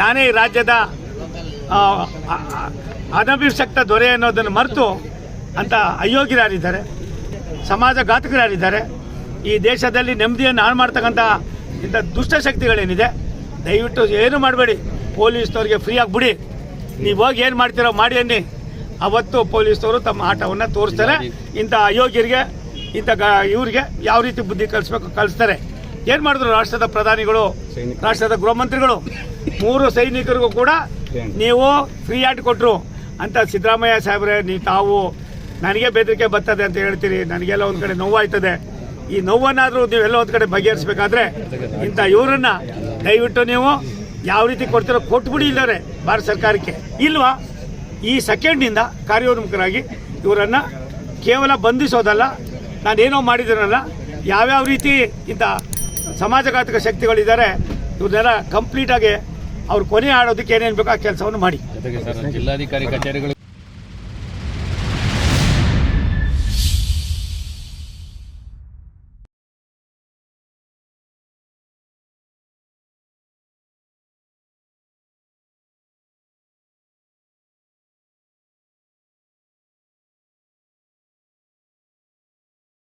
ನಾನೇ ರಾಜ್ಯದ ಅನಭಿಷಕ್ತ ದೊರೆ ಅನ್ನೋದನ್ನು ಮರೆತು ಅಂತ ಅಯೋಗ್ಯರಾರಿದ್ದಾರೆ ಸಮಾಜಘಾತಕರಾರಿದ್ದಾರೆ ಈ ದೇಶದಲ್ಲಿ ನೆಮ್ಮದಿಯನ್ನು ಹಾಳು ಮಾಡ್ತಕ್ಕಂಥ ಇಂಥ ದುಷ್ಟಶಕ್ತಿಗಳೇನಿದೆ ದಯವಿಟ್ಟು ಏನು ಮಾಡಬೇಡಿ, ಪೊಲೀಸ್ನವ್ರಿಗೆ ಫ್ರೀ ಬಿಡಿ ನೀವು ಹೋಗಿ ಏನು ಮಾಡ್ತೀರೋ ಮಾಡಿ ಅನ್ನಿ. ಅವತ್ತು ಪೊಲೀಸ್ನವರು ತಮ್ಮ ಆಟವನ್ನು ತೋರಿಸ್ತಾರೆ. ಇಂಥ ಅಯೋಗ್ಯರಿಗೆ, ಇಂಥ ಗ, ಇವ್ರಿಗೆ ಯಾವ ರೀತಿ ಬುದ್ಧಿ ಕಲಿಸ್ಬೇಕು ಕಲಿಸ್ತಾರೆ. ಏನು ಮಾಡಿದ್ರು ರಾಷ್ಟ್ರದ ಪ್ರಧಾನಿಗಳು ರಾಷ್ಟ್ರದ ಗೃಹ ಮಂತ್ರಿಗಳು ಮೂರು ಸೈನಿಕರಿಗೂ ಕೂಡ ನೀವು ಫ್ರೀ ಆಗಿ ಕೊಟ್ಟರು ಅಂತ ಸಿದ್ದರಾಮಯ್ಯ ಸಾಹೇಬ್ರೆ ನೀವು ತಾವು ನನಗೆ ಬೆದರಿಕೆ ಬರ್ತದೆ ಅಂತ ಹೇಳ್ತೀರಿ. ನನಗೆಲ್ಲ ಒಂದು ಕಡೆ ನೋವಾಯ್ತದೆ. ಈ ನೋವನ್ನಾದರೂ ನೀವೆಲ್ಲ ಒಂದು ಕಡೆ ಬಗೆಹರಿಸಬೇಕಾದ್ರೆ ಇಂಥ ಇವರನ್ನ ದಯವಿಟ್ಟು ನೀವು ಯಾವ ರೀತಿ ಕೊಡ್ತೀರೋ ಕೊಟ್ಬಿಡಿ ಇಲ್ಲರೆ ಭಾರತ ಸರ್ಕಾರಕ್ಕೆ. ಇಲ್ವಾ? ಈ ಸೆಕೆಂಡ್ನಿಂದ ಕಾರ್ಯೋನ್ಮುಖರಾಗಿ ಇವರನ್ನು ಕೇವಲ ಬಂಧಿಸೋದಲ್ಲ ನಾನೇನೋ ಮಾಡಿದಿರಲ್ಲ ಯಾವ್ಯಾವ ರೀತಿ ಇಂಥ ಸಮಾಜಘಾತಕ ಶಕ್ತಿಗಳಿದ್ದಾರೆ ಇವ್ರನ್ನೆಲ್ಲ ಕಂಪ್ಲೀಟಾಗಿ ಅವ್ರು ಕೊನೆ ಆಡೋದಕ್ಕೆ ಏನೇನು ಬೇಕೋ ಆ ಕೆಲಸವನ್ನು ಮಾಡಿ. ಜಿಲ್ಲಾಧಿಕಾರಿ ಕಚೇರಿಗಳು